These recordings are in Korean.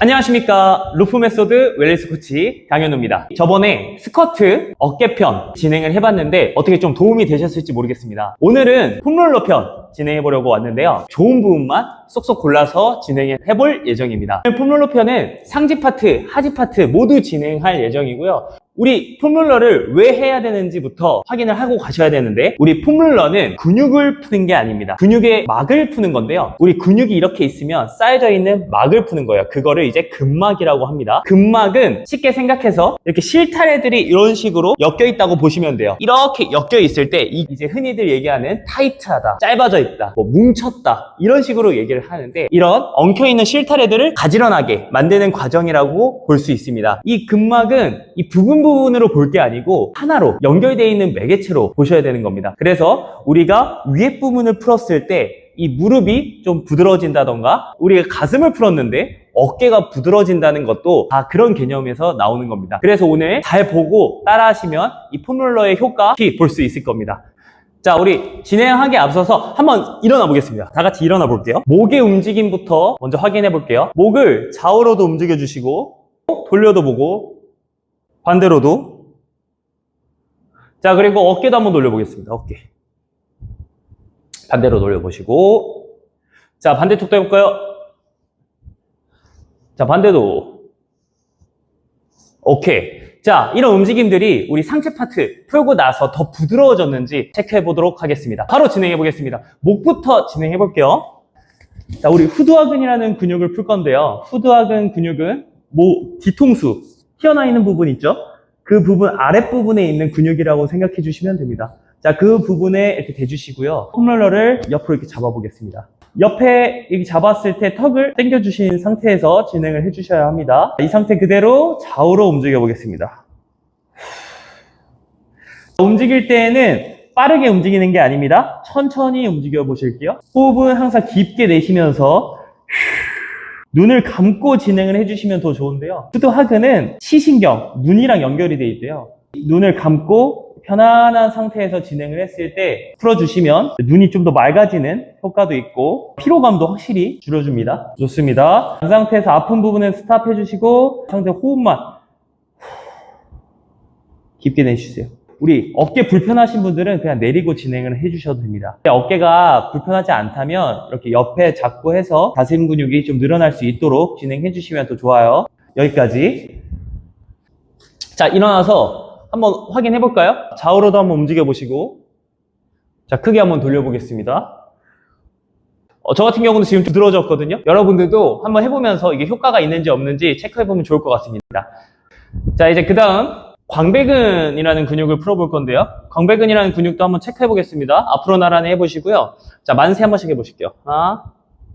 안녕하십니까. 루프 메소드 웰리스 코치 강현우입니다. 저번에 스쿼트 어깨편 진행을 해봤는데 어떻게 좀 도움이 되셨을지 모르겠습니다. 오늘은 폼롤러 편 진행해 보려고 왔는데요. 좋은 부분만 쏙쏙 골라서 진행해 볼 예정입니다 폼롤러 편은 상지 파트 하지 파트 모두 진행할 예정이고요 우리 폼롤러를 왜 해야 되는지부터 확인을 하고 가셔야 되는데 우리 폼롤러는 근육을 푸는 게 아닙니다. 근육의 막을 푸는 건데요. 우리 근육이 이렇게 있으면 쌓여져 있는 막을 푸는 거예요. 그거를 이제 근막이라고 합니다. 근막은 쉽게 생각해서 이렇게 실타래들이 이런 식으로 엮여 있다고 보시면 돼요. 이렇게 엮여 있을 때 이- 이제 흔히들 얘기하는 타이트하다, 짧아져 있다, 뭐 뭉쳤다 이런 식으로 얘기를 하는데 이런 엉켜 있는 실타래들을 가지런하게 만드는 과정이라고 볼 수 있습니다. 이 근막은 이 부분 부분으로 볼 게 아니고 하나로 연결되어 있는 매개체로 보셔야 되는 겁니다. 그래서 우리가 위에 부분을 풀었을 때이 무릎이 좀 부드러워진다던가 우리가 가슴을 풀었는데 어깨가 부드러워진다는 것도 다 그런 개념에서 나오는 겁니다. 그래서 오늘 잘 보고 따라 하시면 이 폼롤러의 효과 볼수 있을 겁니다. 자, 우리 진행하기 앞서서 한번 일어나 보겠습니다. 다 같이 일어나 볼게요. 목의 움직임부터 먼저 확인해 볼게요. 목을 좌우로도 움직여 주시고 돌려도 보고 반대로도 자, 그리고 어깨도 한번 돌려보겠습니다. 어깨. 반대로 돌려보시고 자, 반대쪽도 해볼까요? 자, 반대도 오케이. 자, 이런 움직임들이 우리 상체 파트 풀고 나서 더 부드러워졌는지 체크해 보도록 하겠습니다. 바로 진행해 보겠습니다. 목부터 진행해 볼게요. 자, 우리 후두하근이라는 근육을 풀 건데요. 후두하근 근육은 목 뒤통수 튀어나 있는 부분 있죠? 그 부분 아랫부분에 있는 근육이라고 생각해 주시면 됩니다. 자, 그 부분에 이렇게 대주시고요. 폼롤러를 옆으로 이렇게 잡아보겠습니다. 옆에 이렇게 잡았을 때 턱을 당겨주신 상태에서 진행을 해주셔야 합니다. 이 상태 그대로 좌우로 움직여 보겠습니다. 움직일 때에는 빠르게 움직이는 게 아닙니다. 천천히 움직여 보실게요. 호흡은 항상 깊게 내쉬면서 눈을 감고 진행을 해주시면 더 좋은데요. 후두하근은 시신경, 눈이랑 연결이 돼 있대요. 눈을 감고 편안한 상태에서 진행을 했을 때 풀어주시면 눈이 좀 더 맑아지는 효과도 있고 피로감도 확실히 줄여줍니다. 좋습니다. 이 상태에서 아픈 부분은 스탑 해주시고 상태 호흡만 깊게 내쉬세요. 우리 어깨 불편하신 분들은 그냥 내리고 진행을 해주셔도 됩니다. 어깨가 불편하지 않다면 이렇게 옆에 잡고 해서 가슴 근육이 좀 늘어날 수 있도록 진행해 주시면 더 좋아요. 여기까지. 자, 일어나서 한번 확인해 볼까요? 좌우로도 한번 움직여 보시고. 자, 크게 한번 돌려보겠습니다. 어, 저 같은 경우는 지금 부드러워졌거든요. 여러분들도 한번 해보면서 이게 효과가 있는지 없는지 체크해보면 좋을 것 같습니다. 자, 이제 그 다음 광배근이라는 근육을 풀어볼 건데요. 광배근이라는 근육도 한번 체크해 보겠습니다. 앞으로 나란히 해보시고요. 자, 만세 한 번씩 해보실게요. 하나,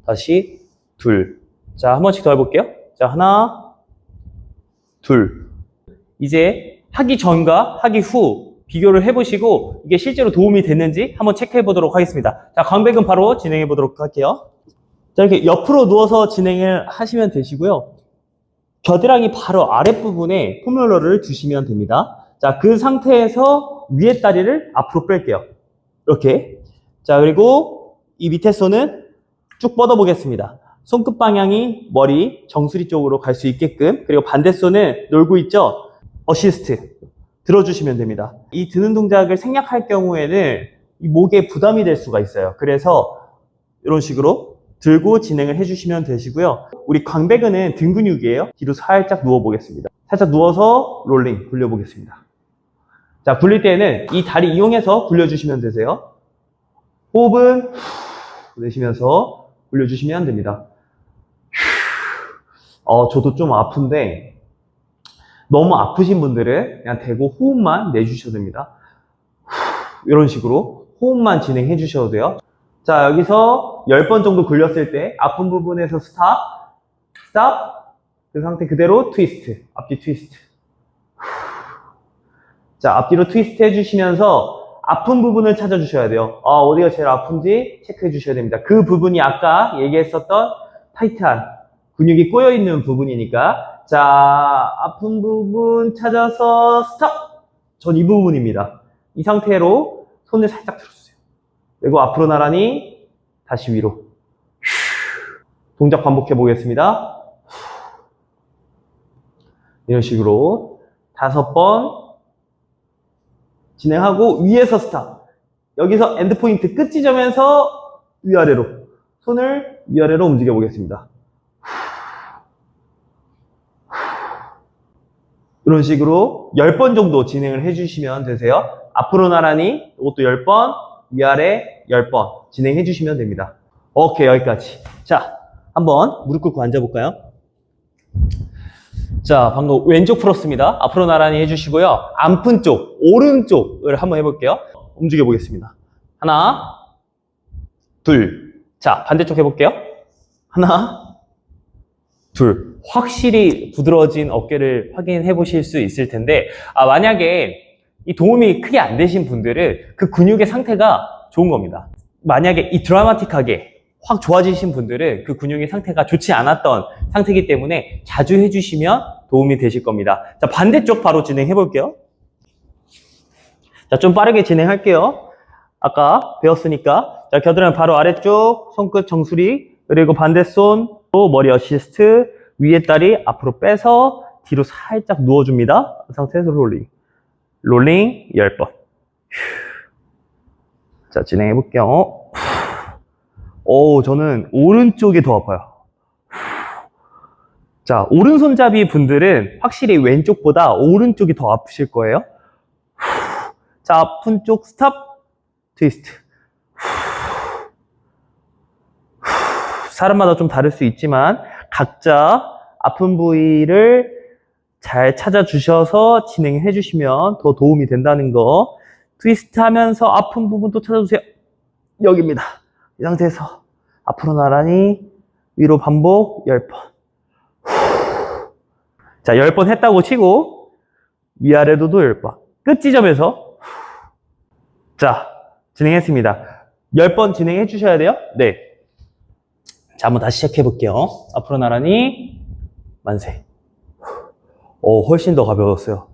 다시, 둘. 자, 한 번씩 더 해볼게요. 자, 하나, 둘. 이제 하기 전과 하기 후 비교를 해보시고 이게 실제로 도움이 됐는지 한번 체크해 보도록 하겠습니다. 자, 광배근 바로 진행해 보도록 할게요. 자, 이렇게 옆으로 누워서 진행을 하시면 되시고요. 겨드랑이 바로 아랫부분에 폼롤러를 두시면 됩니다. 자, 그 상태에서 위에 다리를 앞으로 뺄게요. 이렇게. 자, 그리고 이 밑에 손은 쭉 뻗어 보겠습니다. 손끝 방향이 머리, 정수리 쪽으로 갈 수 있게끔. 그리고 반대 손은 놀고 있죠? 어시스트. 들어주시면 됩니다. 이 드는 동작을 생략할 경우에는 이 목에 부담이 될 수가 있어요. 그래서 이런 식으로 들고 진행을 해주시면 되시고요. 우리 광배근은 등 근육이에요. 뒤로 살짝 누워보겠습니다. 살짝 누워서 롤링 굴려보겠습니다. 자, 굴릴 때는 이 다리 이용해서 굴려주시면 되세요. 호흡은 내쉬면서 굴려주시면 됩니다. 어, 저도 좀 아픈데 너무 아프신 분들은 그냥 대고 호흡만 내주셔도 됩니다. 이런 식으로 호흡만 진행해 주셔도 돼요. 자, 여기서 10번 정도 굴렸을 때 아픈 부분에서 스탑, 스탑, 그 상태 그대로 트위스트, 앞뒤 트위스트. 자, 앞뒤로 트위스트 해주시면서 아픈 부분을 찾아주셔야 돼요. 아, 어디가 제일 아픈지 체크해 주셔야 됩니다. 그 부분이 아까 얘기했었던 타이트한 근육이 꼬여있는 부분이니까 자, 아픈 부분 찾아서 스탑! 전 이 부분입니다. 이 상태로 손을 살짝 들어주세요. 그리고 앞으로 나란히 다시 위로. 동작 반복해 보겠습니다. 이런 식으로 다섯 번 진행하고 위에서 스탑. 여기서 엔드포인트 끝 지점에서 위아래로 손을 위아래로 움직여 보겠습니다. 이런 식으로 10번 정도 진행을 해주시면 되세요. 앞으로 나란히 이것도 10번, 위아래 10번 진행해 주시면 됩니다. 오케이, 여기까지. 자, 한번 무릎 꿇고 앉아볼까요? 자, 방금 왼쪽 풀었습니다. 앞으로 나란히 해주시고요. 안 푼 쪽, 오른쪽을 한번 해볼게요. 움직여 보겠습니다. 하나, 둘. 자, 반대쪽 해볼게요. 하나, 둘. 확실히 부드러워진 어깨를 확인해 보실 수 있을 텐데, 아, 만약에 이 도움이 크게 안 되신 분들은 그 근육의 상태가 좋은 겁니다. 만약에 이 드라마틱하게 확 좋아지신 분들은 그 근육의 상태가 좋지 않았던 상태이기 때문에 자주 해주시면 도움이 되실 겁니다. 자, 반대쪽 바로 진행해 볼게요. 자, 좀 빠르게 진행할게요. 아까 배웠으니까. 자, 겨드랑이 바로 아래쪽, 손끝 정수리, 그리고 반대손, 또 머리 어시스트, 위에 다리 앞으로 빼서 뒤로 살짝 누워줍니다. 그 상태에서 롤링. 롤링 10번. 자, 진행해 볼게요. 오, 저는 오른쪽이 더 아파요. 자, 오른손잡이 분들은 확실히 왼쪽보다 오른쪽이 더 아프실 거예요. 자, 아픈 쪽 스탑, 트위스트. 사람마다 좀 다를 수 있지만 각자 아픈 부위를 잘 찾아주셔서 진행해 주시면 더 도움이 된다는 거. 트위스트 하면서 아픈 부분 또 찾아주세요. 여기입니다. 이 상태에서 앞으로 나란히 위로 반복 10번. 자, 10번 했다고 치고 위아래로도 10번. 끝 지점에서 자, 진행했습니다. 10번 진행해 주셔야 돼요. 네. 자, 한번 다시 시작해 볼게요. 앞으로 나란히 만세. 오, 훨씬 더 가벼웠어요.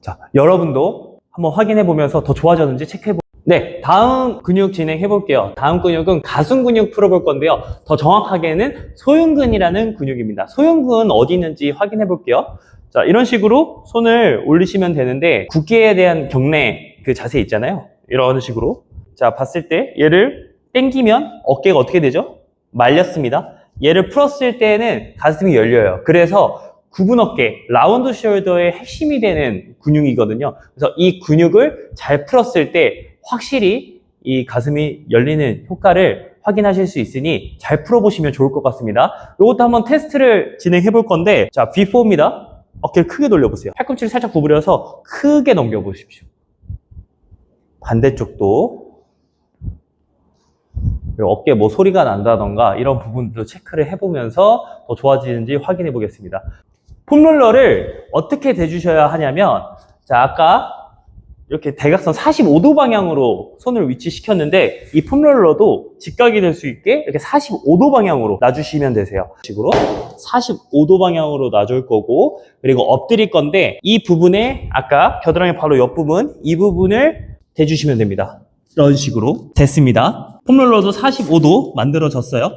자, 여러분도 한번 확인해 보면서 더 좋아졌는지 체크해 보 네, 다음 근육 진행해 볼게요. 다음 근육은 가슴 근육 풀어볼 건데요. 더 정확하게는 소흉근이라는 근육입니다. 소흉근 어디 있는지 확인해 볼게요. 자, 이런 식으로 손을 올리시면 되는데 굳기에 대한 경례 그 자세 있잖아요. 이런 식으로. 자, 봤을 때 얘를 당기면 어깨가 어떻게 되죠? 말렸습니다. 얘를 풀었을 때는 가슴이 열려요. 그래서 구분 어깨, 라운드 숄더의 핵심이 되는 근육이거든요. 그래서 이 근육을 잘 풀었을 때 확실히 이 가슴이 열리는 효과를 확인하실 수 있으니 잘 풀어보시면 좋을 것 같습니다. 이것도 한번 테스트를 진행해 볼 건데, 자, B4입니다. 어깨를 크게 돌려보세요. 팔꿈치를 살짝 구부려서 크게 넘겨보십시오. 반대쪽도 어깨 뭐 소리가 난다던가 이런 부분도 체크를 해보면서 더 좋아지는지 확인해 보겠습니다. 폼롤러를 어떻게 대주셔야 하냐면 자 아까 이렇게 대각선 45도 방향으로 손을 위치시켰는데 이 폼롤러도 직각이 될 수 있게 이렇게 45도 방향으로 놔주시면 되세요. 식으로 45도 방향으로 놔줄 거고 그리고 엎드릴 건데 이 부분에 아까 겨드랑이 바로 옆 부분 이 부분을 대주시면 됩니다. 이런 식으로 됐습니다. 폼롤러도 45도 만들어졌어요.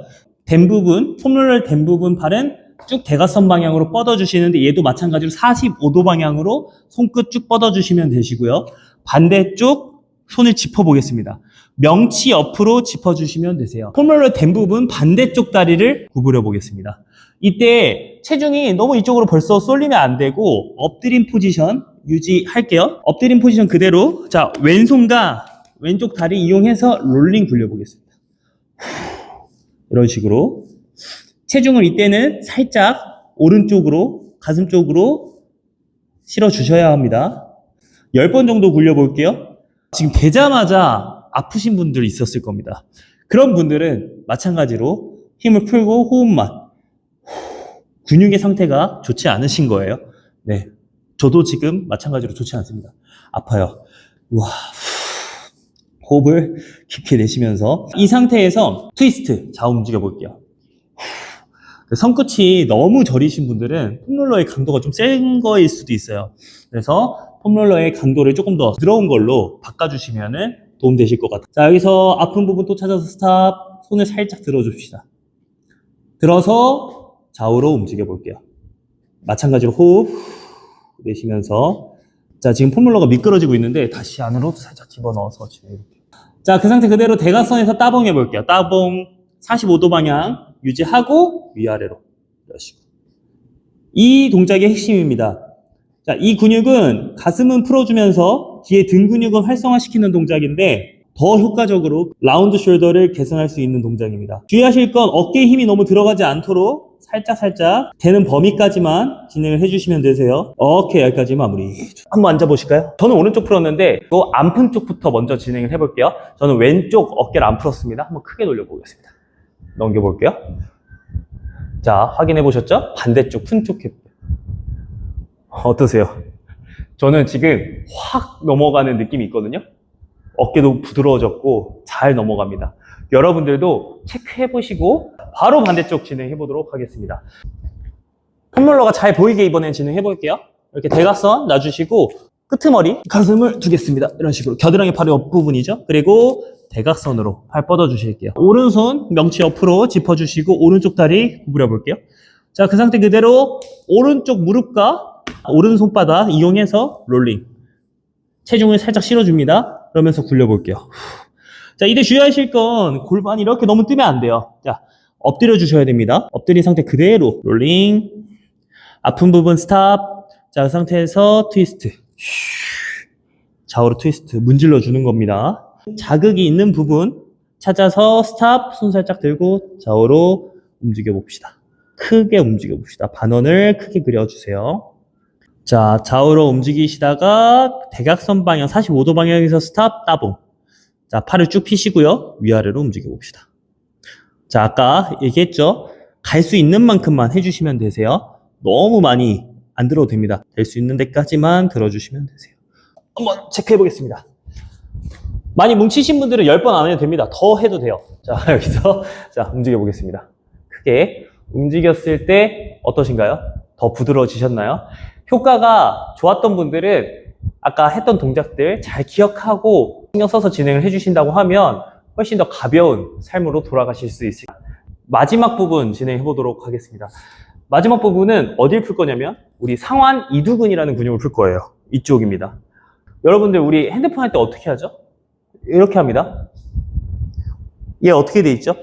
된 부분, 폼롤러 된 부분 팔은 쭉 대각선 방향으로 뻗어주시는데 얘도 마찬가지로 45도 방향으로 손끝 쭉 뻗어주시면 되시고요. 반대쪽 손을 짚어보겠습니다. 명치 옆으로 짚어주시면 되세요. 폼롤러 된 부분 반대쪽 다리를 구부려 보겠습니다. 이때 체중이 너무 이쪽으로 벌써 쏠리면 안 되고 엎드린 포지션 유지할게요. 엎드린 포지션 그대로 자 왼손과 왼쪽 다리 이용해서 롤링 굴려보겠습니다. 이런 식으로 체중을 이때는 살짝 오른쪽으로 가슴 쪽으로 실어 주셔야 합니다. 10번 정도 굴려볼게요. 지금 되자마자 아프신 분들 있었을 겁니다. 그런 분들은 마찬가지로 힘을 풀고 호흡만 근육의 상태가 좋지 않으신 거예요. 네. 저도 지금 마찬가지로 좋지 않습니다. 아파요. 와. 호흡을 깊게 내쉬면서 이 상태에서 트위스트 좌우 움직여 볼게요. 손끝이 너무 저리신 분들은 폼롤러의 강도가 좀 센 거일 수도 있어요. 그래서 폼롤러의 강도를 조금 더 부드러운 걸로 바꿔주시면 도움 되실 것 같아요. 자, 여기서 아픈 부분 또 찾아서 스탑. 손을 살짝 들어줍시다. 들어서 좌우로 움직여 볼게요. 마찬가지로 호흡 내쉬면서 자 지금 폼롤러가 미끄러지고 있는데 다시 안으로 살짝 집어넣어서 지금 이렇게 자 그 상태 그대로 대각선에서 따봉 해볼게요. 따봉 45도 방향 유지하고 위아래로. 이런 식으로 이 동작의 핵심입니다. 자 이 근육은 가슴은 풀어주면서 뒤에 등 근육은 활성화시키는 동작인데 더 효과적으로 라운드 숄더를 개선할 수 있는 동작입니다. 주의하실 건 어깨에 힘이 너무 들어가지 않도록 살짝 살짝 되는 범위까지만 진행을 해주시면 되세요. 오케이 여기까지 마무리. 한번 앉아보실까요? 저는 오른쪽 풀었는데 또 안 푼 쪽부터 먼저 진행을 해볼게요. 저는 왼쪽 어깨를 안 풀었습니다. 한번 크게 돌려보겠습니다. 넘겨볼게요. 자 확인해 보셨죠? 반대쪽 푼쪽 힙. 어떠세요? 저는 지금 확 넘어가는 느낌이 있거든요. 어깨도 부드러워졌고 잘 넘어갑니다. 여러분들도 체크해 보시고 바로 반대쪽 진행해 보도록 하겠습니다. 폼롤러가 잘 보이게 이번엔 진행해 볼게요. 이렇게 대각선 놔주시고 끄트머리 가슴을 두겠습니다. 이런 식으로 겨드랑이 팔의 옆부분이죠. 그리고 대각선으로 팔 뻗어 주실게요. 오른손 명치 옆으로 짚어 주시고 오른쪽 다리 구부려 볼게요. 자, 그 상태 그대로 오른쪽 무릎과 오른 손바닥 이용해서 롤링. 체중을 살짝 실어줍니다. 그러면서 굴려볼게요. 자, 이때 주의하실 건 골반이 이렇게 너무 뜨면 안 돼요. 자, 엎드려 주셔야 됩니다. 엎드린 상태 그대로 롤링. 아픈 부분 스탑. 자, 그 상태에서 트위스트. 좌우로 트위스트. 문질러 주는 겁니다. 자극이 있는 부분 찾아서 스탑. 손 살짝 들고 좌우로 움직여 봅시다. 크게 움직여 봅시다. 반원을 크게 그려 주세요. 자, 좌우로 움직이시다가 대각선 방향 45도 방향에서 스탑 따봉. 자, 팔을 쭉 펴시고요. 위아래로 움직여 봅시다. 자, 아까 얘기했죠? 갈 수 있는 만큼만 해주시면 되세요. 너무 많이 안 들어도 됩니다. 될 수 있는 데까지만 들어주시면 되세요. 한번 체크해 보겠습니다. 많이 뭉치신 분들은 10번 안 해도 됩니다. 더 해도 돼요. 자, 여기서 자, 움직여 보겠습니다. 크게 움직였을 때 어떠신가요? 더 부드러워지셨나요? 효과가 좋았던 분들은 아까 했던 동작들 잘 기억하고 신경 써서 진행을 해주신다고 하면 훨씬 더 가벼운 삶으로 돌아가실 수 있을 마지막 부분 진행해 보도록 하겠습니다. 마지막 부분은 어딜 풀 거냐면 우리 상완 이두근이라는 근육을 풀 거예요. 이쪽입니다. 여러분들 우리 핸드폰 할 때 어떻게 하죠? 이렇게 합니다. 얘 어떻게 돼 있죠?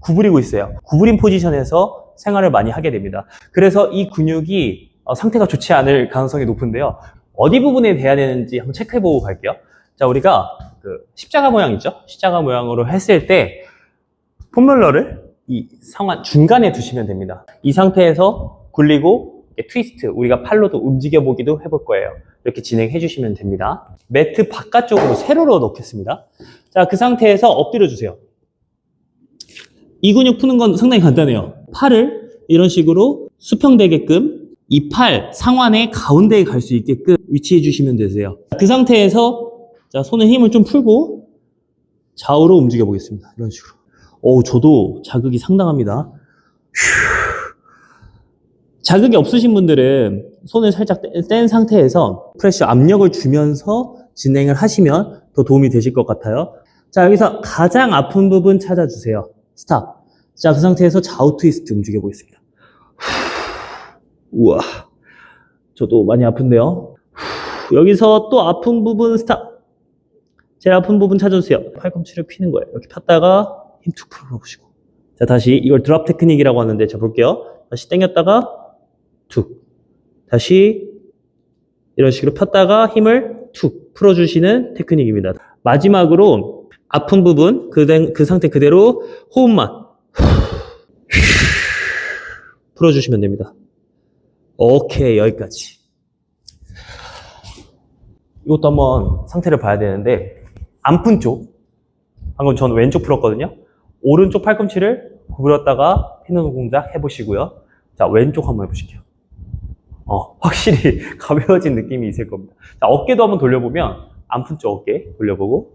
구부리고 있어요. 구부린 포지션에서 생활을 많이 하게 됩니다. 그래서 이 근육이 어, 상태가 좋지 않을 가능성이 높은데요. 어디 부분에 돼야 되는지 한번 체크해 보고 갈게요. 자, 우리가 그 십자가 모양 있죠? 십자가 모양으로 했을 때 폼롤러를 이 상완 중간에 두시면 됩니다. 이 상태에서 굴리고 트위스트, 우리가 팔로도 움직여 보기도 해볼 거예요. 이렇게 진행해 주시면 됩니다. 매트 바깥쪽으로 세로로 놓겠습니다. 자, 그 상태에서 엎드려 주세요. 이 근육 푸는 건 상당히 간단해요. 팔을 이런 식으로 수평되게끔 이 팔 상완의 가운데에 갈 수 있게끔 위치해 주시면 되세요. 그 상태에서 자, 손에 힘을 좀 풀고 좌우로 움직여 보겠습니다. 이런 식으로. 오, 저도 자극이 상당합니다. 자극이 없으신 분들은 손을 살짝 뗀- 뗀 상태에서 프레셔 압력을 주면서 진행을 하시면 더 도움이 되실 것 같아요. 자, 여기서 가장 아픈 부분 찾아주세요. 스탑. 자, 그 상태에서 좌우 트위스트 움직여 보겠습니다. 우와. 저도 많이 아픈데요. 여기서 또 아픈 부분 스탑. 제일 아픈 부분 찾아주세요. 팔꿈치를 피는 거예요. 이렇게 폈다가 힘 툭 풀어보시고. 자, 다시 이걸 드랍 테크닉이라고 하는데 자 볼게요. 다시 당겼다가 툭. 다시 이런 식으로 폈다가 힘을 툭 풀어주시는 테크닉입니다. 마지막으로 아픈 부분 그, 된- 그 상태 그대로 호흡만 풀어주시면 됩니다. 오케이 여기까지. 이것도 한번 상태를 봐야 되는데 안 푼 쪽, 방금 저는 왼쪽 풀었거든요. 오른쪽 팔꿈치를 구부렸다가 피는 동작 해보시고요. 자 왼쪽 한번 해보실게요. 어, 확실히 가벼워진 느낌이 있을 겁니다. 자, 어깨도 한번 돌려보면 안 푼 쪽 어깨 돌려보고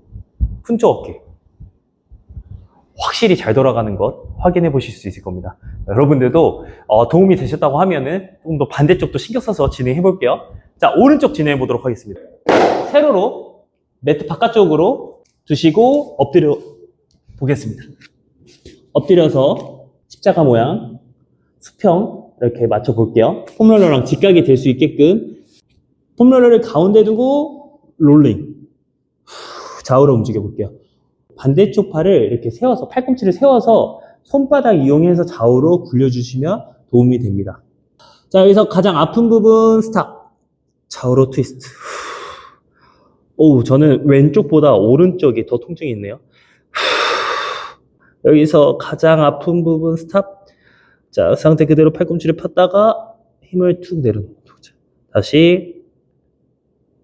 푼 쪽 어깨 확실히 잘 돌아가는 것 확인해 보실 수 있을 겁니다. 여러분들도 어, 도움이 되셨다고 하면은 조금 더 반대쪽도 신경 써서 진행해 볼게요. 자, 오른쪽 진행해 보도록 하겠습니다. 세로로 매트 바깥쪽으로 두시고 엎드려 보겠습니다. 엎드려서 십자가 모양 수평 이렇게 맞춰 볼게요. 폼롤러랑 직각이 될 수 있게끔 폼롤러를 가운데 두고 롤링. 후, 좌우로 움직여 볼게요. 반대쪽 팔을 이렇게 세워서 팔꿈치를 세워서 손바닥 이용해서 좌우로 굴려주시면 도움이 됩니다. 자, 여기서 가장 아픈 부분 스탑. 좌우로 트위스트. 오, 저는 왼쪽보다 오른쪽이 더 통증이 있네요. 여기서 가장 아픈 부분 스탑. 자, 상태 그대로 팔꿈치를 폈다가 힘을 툭 내려놓고. 자, 다시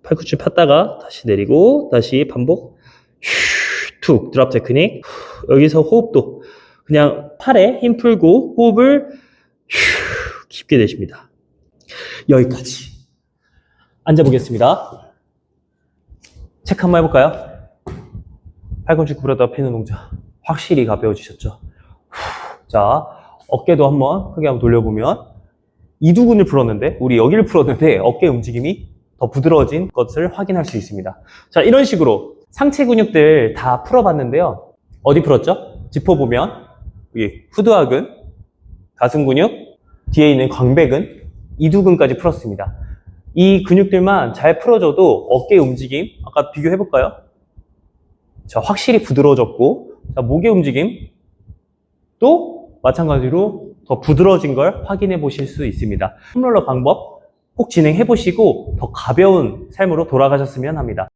팔꿈치 폈다가 다시 내리고 다시 반복. 휴, 툭 드랍 테크닉. 후, 여기서 호흡도 그냥 팔에 힘 풀고 호흡을 휴, 깊게 내쉽니다. 여기까지. 앉아보겠습니다. 체크 한번 해볼까요? 팔꿈치 구부렸다가 펴는 동작. 확실히 가벼워지셨죠? 후, 자, 어깨도 한번 크게 한번 돌려보면 이두근을 풀었는데 우리 여기를 풀었는데 어깨 움직임이 더 부드러워진 것을 확인할 수 있습니다. 자, 이런 식으로 상체 근육들 다 풀어봤는데요. 어디 풀었죠? 짚어보면 여기 후두하근, 가슴 근육, 뒤에 있는 광배근, 이두근까지 풀었습니다. 이 근육들만 잘 풀어줘도 어깨 움직임 아까 비교해볼까요? 자, 확실히 부드러워졌고 자, 목의 움직임 또 마찬가지로 더 부드러워진 걸 확인해 보실 수 있습니다. 홈롤러 방법 꼭 진행해 보시고 더 가벼운 삶으로 돌아가셨으면 합니다.